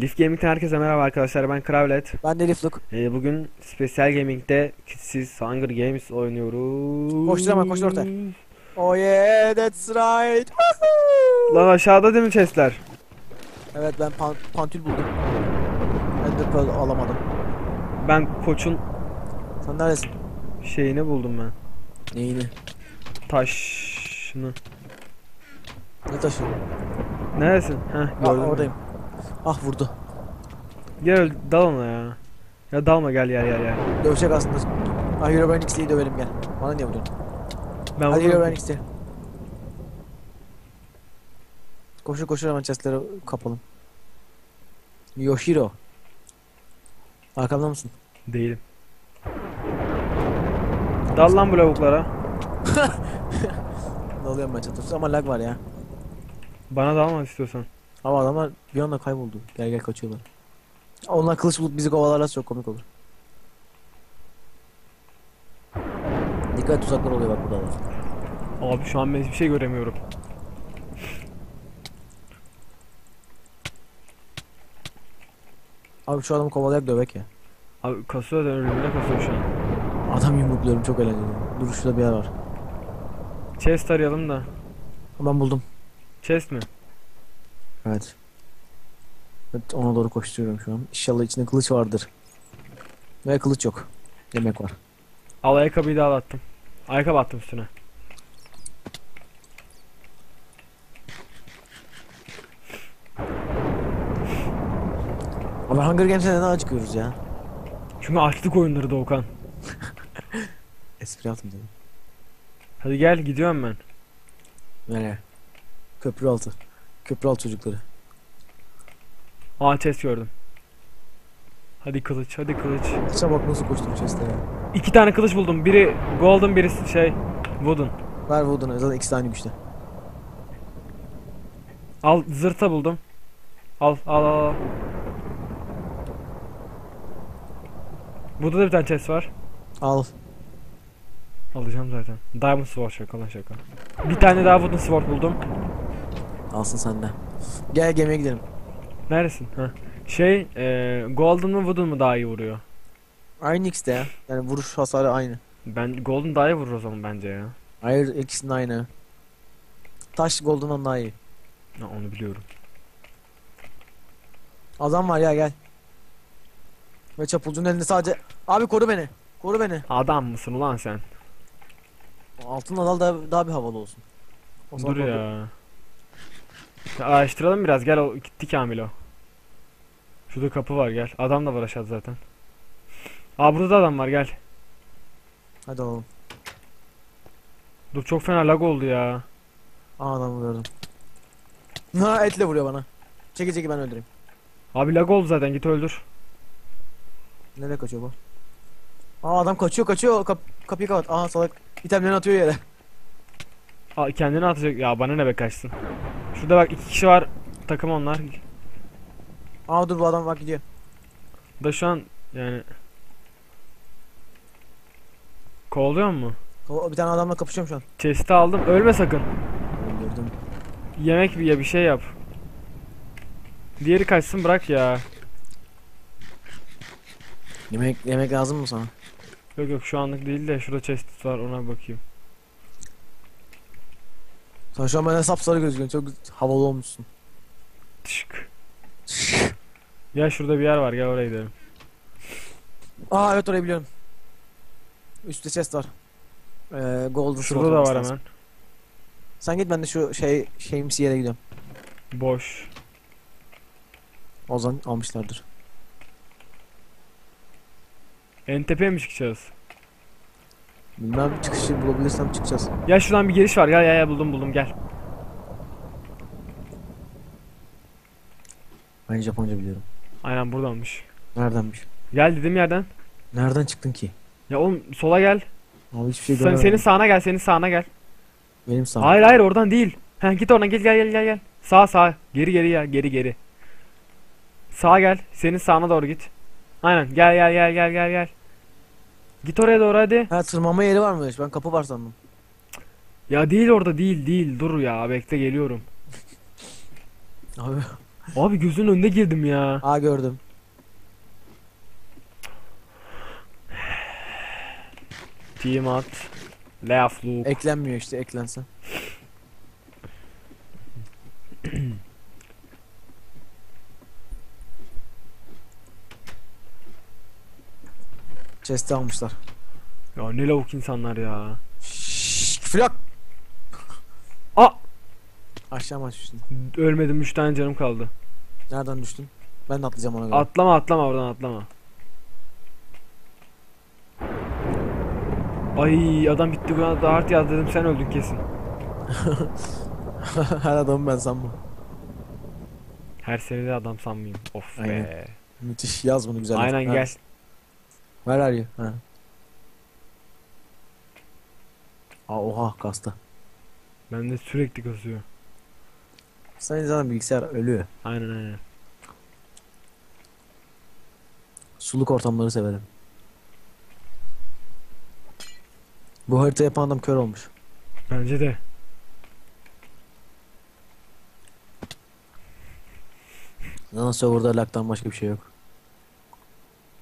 Leaf Gaming'den herkese merhaba arkadaşlar ben Kravlet. Ben de Lifluk. Ee, bugün Special Gaming'de siz Hunger Games oynuyoruz. Koştur hemen, koştur ortaya. Oh yeah that's right. Lan aşağıda değil mi chestler? Evet ben pan pantül buldum. Ender Pearl alamadım. Ben koçun Sen neredesin? şeyini buldum ben. Neyini? Taşını. Ne taşın? Neresin? Heh Aa, gördüm. oradayım. Ah vurdu. Gel dal ona ya. Ya dalma gel gel gel gel. Dövecek aslında. Ah Herobrine X'liyi dövelim gel. Bana niye vuruyorsun? Ben Hadi. Herobrine X'li. Koşur koşur hemen chestleri kapalım. Yoshiro. Arkamda mısın? Değilim. Dal lan bu lavuklara. Dalıyorum ben çatırsız ama lag var ya. Bana dalma istiyorsan. Ama adamlar bir anda kayboldu. Gel gel kaçıyorlar. Onlar kılıç bulup bizi kovalarlarsa çok komik olur. Dikkat tuzaklar oluyor bak burada da. Abi şu an ben hiçbir şey göremiyorum. Abi şu adamı kovalayak dövek ya. Abi kasıyor da ölümüne kasıyor şu an. Adam yumrukluyorum çok eğlenceli. Dur şurada bir yer var. Chest arayalım da. Ben buldum. Chest mi? Evet. Evet ona doğru koşturuyorum şu an. İnşallah içinde kılıç vardır. Ve kılıç yok. Yemek var. Al ayakkabıyı da al attım. Ayakkabı attım üstüne. Abi Hunger Games'e neden çıkıyoruz ya? Çünkü açlık oyunları Doğukan. Espri altım dedim. Hadi gel gidiyorum ben. Nereye? Köprü altı. Köprü altı çocukları. Aa chest gördüm. Hadi kılıç hadi kılıç. Kıça bak nasıl koştum chest'e ya. İki tane kılıç buldum. Biri golden birisi şey wooden. Ver Wood'unu zaten ikisi aynı güçte. Al zırta buldum. Al al al. al. Burada da bir tane chest var. Al. Alacağım zaten. Diamond sword şaka lan şaka. Bir tane daha wooden sword buldum. Alsın sende. Gel gemiye gidelim. Neresin? Ha. Şey, e, golden mı wooden mı daha iyi vuruyor? Aynı X'te ya. Yani vuruş hasarı aynı. Ben golden daha iyi vurur o zaman bence ya. Hayır ikisinin aynı. Taş Golden'dan daha iyi. Ha, onu biliyorum. Adam var ya gel. Ve çapulcunun elinde sadece... Abi koru beni. Koru beni. Adam mısın ulan sen? Altın adal da daha bir havalı olsun. O Dur ya. Araştıralım biraz gel o gitti Kamil o. Şurada kapı var gel. Adam da var aşağıda zaten. Aa burada da adam var gel. Hadi oğlum. Dur çok fena lag oldu ya. Aa adamı gördüm. Ha etle vuruyor bana. Çeki çeki ben öldüreyim. Abi lag oldu zaten git öldür. Nereye kaçıyor bu? Aa adam kaçıyor kaçıyor. Kap kapıyı kapat. Aha salak. İtemlerini atıyor yere. Aa, kendini atacak. Ya bana ne be kaçsın. Şurada bak iki kişi var. Takım onlar. Aa dur bu adam bak gidiyor. Da şu an yani Kovalıyor mu? Bir tane adamla kapışıyorum şu an. Chest'i aldım. Ölme sakın. Öldürdüm. Yemek bir ya bir şey yap. Diğeri kaçsın bırak ya. Yemek yemek lazım mı sana? Yok yok şu anlık değil de şurada chest var ona bakayım. Sen şu an bana sapsarı gözüküyorsun. Çok havalı olmuşsun. Tışk. Ya şurada bir yer var gel oraya gidelim. Aa evet orayı biliyorum. Üstte chest var. Ee, golden Şurada da var lazım. hemen. Sen git ben de şu şey şeyimsi yere gidiyorum. Boş. Ozan almışlardır. En tepeye mi çıkacağız? Bilmem çıkışı bulabilirsem çıkacağız. Ya şuradan bir giriş var. Gel gel gel buldum buldum gel. Ben Japonca biliyorum. Aynen buradanmış. Neredenmiş? Gel dediğim yerden. Nereden çıktın ki? Ya oğlum sola gel. Abi hiçbir şey Sen, göremedim. senin sağına gel. Senin sağına gel. Benim sağım. Hayır hayır oradan değil. Ha git oradan gel gel gel gel gel. Sağ sağ. Geri geri ya geri geri. Sağa gel. Senin sağına doğru git. Aynen gel gel gel gel gel gel. Git oraya doğru hadi. Ha tırmanma yeri varmış. Ben kapı var sandım. Ya değil orada değil değil. Dur ya bekle geliyorum. Abi Abi gözünün önünde girdim ya. Aa gördüm. Team at. Loop. Eklenmiyor işte eklense. Chest'i almışlar. Ya ne lavuk insanlar ya. Şşş, flak. Aa! Aşağı mı düştün? Ölmedim 3 tane canım kaldı. Nereden düştün? Ben de atlayacağım ona göre. Atlama atlama oradan atlama. Ay adam gitti buna da hard yaz dedim sen öldün kesin. Her adamı ben sanmam. Her seride adam sanmayayım. Of be. Aynen. Müthiş yaz bunu güzel. Aynen gel. Where are you? Ha. Aa oha kastı. Bende sürekli kasıyor. Sen zaten bilgisayar ölüyor. Aynen aynen. Suluk ortamları severim. Bu harita yapan adam kör olmuş. Bence de. Zaten serverda lag'dan başka bir şey yok.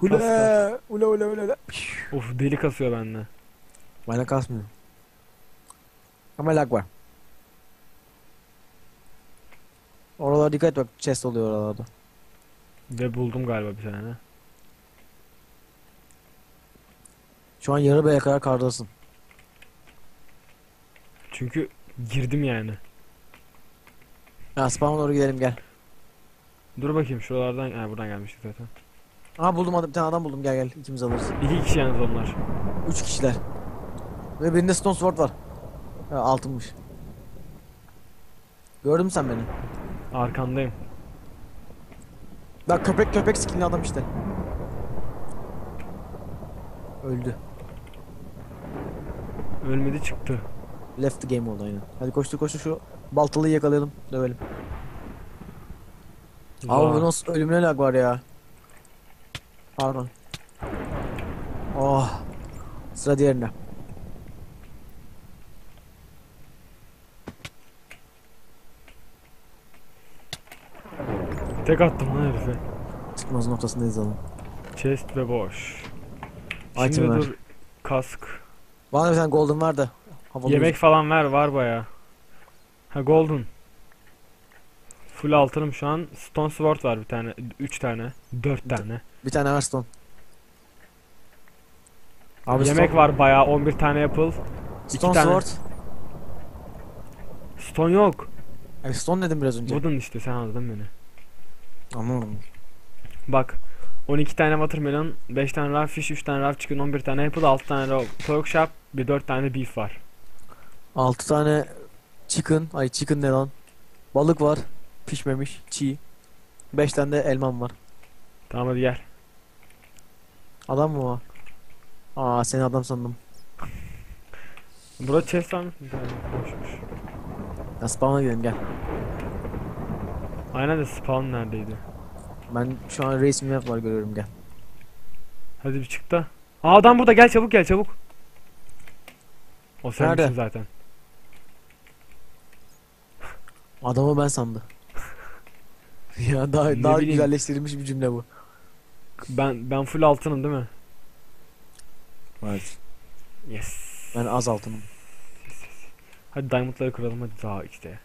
Hule, Ule ule ule ule. Of deli kasıyor bende. Bana kasmıyor. Ama lag var. Oralara dikkat et bak chest oluyor oralarda. Ve buldum galiba bir tane. Şu an yarı B'ye kadar kardasın. Çünkü girdim yani. Ya spawn'a doğru gidelim gel. Dur bakayım şuralardan ha buradan gelmiştik zaten. Aha buldum adam, bir tane adam buldum gel gel ikimiz alırız. İki kişi yalnız onlar. Üç kişiler. Ve birinde stone sword var. Ha, altınmış. Gördün mü sen beni? Arkandayım. Bak köpek köpek skinli adam işte. Öldü. Ölmedi çıktı. Left the game oldu aynen. Hadi koştur koştur şu baltalıyı yakalayalım dövelim. Abi bu nasıl ölümüne lag var ya. Pardon. Oh. Sıra diğerine. Tek attım lan herife. Çıkmaz noktasındayız oğlum. Chest ve boş. Item Şimdi ver. dur. Kask. Bana bir tane golden var da. Havalı Yemek falan ver var baya. Ha golden. Full altınım şu an. Stone sword var bir tane. Üç tane. Dört tane. Bir tane ver stone. Abi Yemek stone, var baya. 11 tane apple. iki Stone tane. sword. Stone yok. Ay stone dedim biraz önce. Wooden işte sen anladın beni. Anlamadım. Bak. 12 tane watermelon, 5 tane raw fish, 3 tane raw chicken, 11 tane apple, 6 tane raw pork chop, bir 4 tane beef var. 6 tane chicken. Ay chicken ne lan? Balık var. Pişmemiş. Çiğ. 5 tane de elmam var. Tamam hadi gel. Adam mı o? Aa seni adam sandım. Burada chest var mı? Bir tane boşmuş. Ya spawn'a gidelim gel. Aynen de spawn neredeydi? Ben şu an race map var görüyorum gel. Hadi bir çık da. Aa adam burada gel çabuk gel çabuk. O sensin Nerede? zaten. Adamı ben sandı. ya daha Ne daha bileyim. güzelleştirilmiş bir cümle bu. Ben ben full altınım değil mi? Evet. Yes. Ben az altınım. Hadi diamondları kıralım hadi daha işte.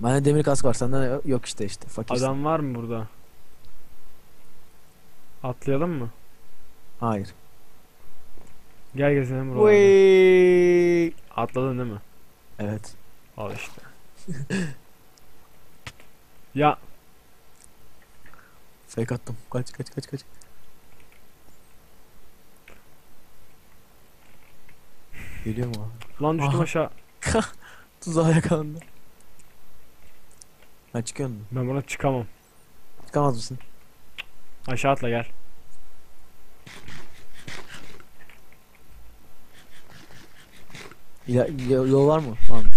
Bende demir kask var sende yok işte işte. Fakirsin. Adam var mı burada? Atlayalım mı? Hayır. Gel gezelim buralarda. Vay. Atladın değil mi? Evet. Al işte. ya Fake attım. Kaç kaç kaç kaç. Geliyor mu abi? lan düştüm Aha. aşağı. Tuzağa yakalandı. Ha çıkıyor? Ben buna çıkamam. Çıkamaz mısın? Aşağı atla gel. İla, y- yol var mı? Varmış.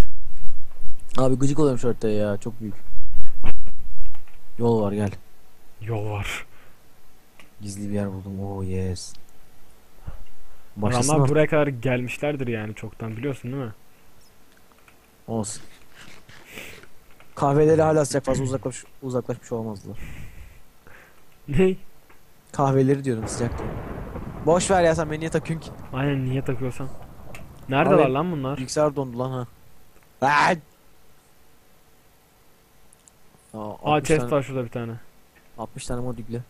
Abi gıcık oluyorum şu haritaya ya. Çok büyük. Yol var gel. Yol var. Gizli bir yer buldum. Oh yes. Başlasın Adamlar buraya kadar gelmişlerdir yani çoktan biliyorsun değil mi? Olsun. Kahveleri hala sıcak fazla uzaklaş, uzaklaşmış olmazlar. Ne? Kahveleri diyorum sıcak. Boş ver ya sen beni niye takıyorsun ki? Aynen niye takıyorsan. Neredeler Abi- lan bunlar? Bilgisayar dondu lan ha. Ay! Aa, Aa 60 chest tane, var şurada bir tane. 60 tane mod yükle.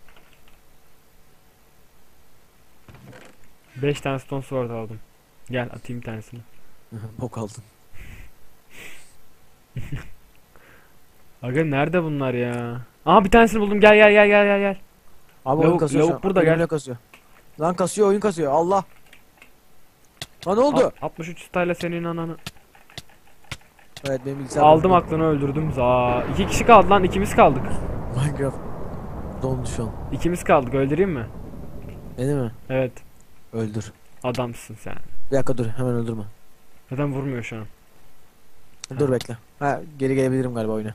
5 tane stone sword aldım. Gel atayım bir tanesini. Bok aldın. Aga nerede bunlar ya? Aa bir tanesini buldum. Gel gel gel gel gel gel. Abi oyun Lavuk- kasıyor şu lavuk an. burada, gel. Kasıyor. Lan kasıyor oyun kasıyor Allah. Lan ne oldu? Al- 63 style senin ananı. Evet benim bilgisayar Aldım aklını öldürdüm. Za. İki kişi kaldı lan. ikimiz kaldık. Minecraft dondu şu an. İkimiz kaldık. Öldüreyim mi? Beni mi? Evet. Öldür. Adamsın sen. Bir dakika dur hemen öldürme. Neden vurmuyor şu an? Dur bekle. Ha geri gelebilirim galiba oyuna.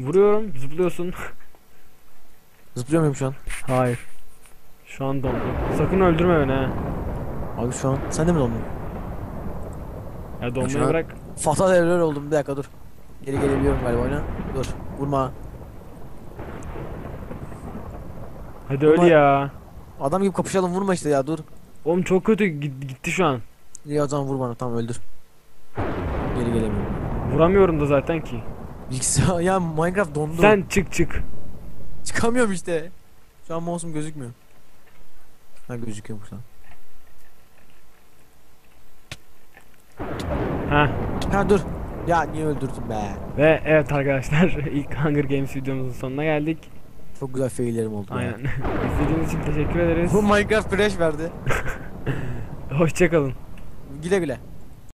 Vuruyorum. Zıplıyorsun. Zıplıyor muyum şu an? Hayır. Şu an dondu. Sakın öldürme beni ha. Abi şu an sen de mi dondun? Ya donmayı an- bırak. Fatal error oldum bir dakika dur. Geri gelebiliyorum galiba oyuna. Dur vurma. Hadi öl Ama- ya. Adam gibi kapışalım vurma işte ya dur. Oğlum çok kötü git- gitti şu an. İyi o zaman vur bana tamam öldür. Geri gelemiyorum. Vuramıyorum da zaten ki. Bilgisayar ya Minecraft dondu. Sen çık çık. Çıkamıyorum işte. Şu an mouse'um gözükmüyor. Ha gözüküyormuş lan. Ha. Ha dur. Ya niye öldürdün be? Ve evet arkadaşlar ilk Hunger Games videomuzun sonuna geldik. Çok güzel faillerim oldu. Aynen. İzlediğiniz için teşekkür ederiz. Bu Minecraft crash verdi. Hoşçakalın. Güle güle.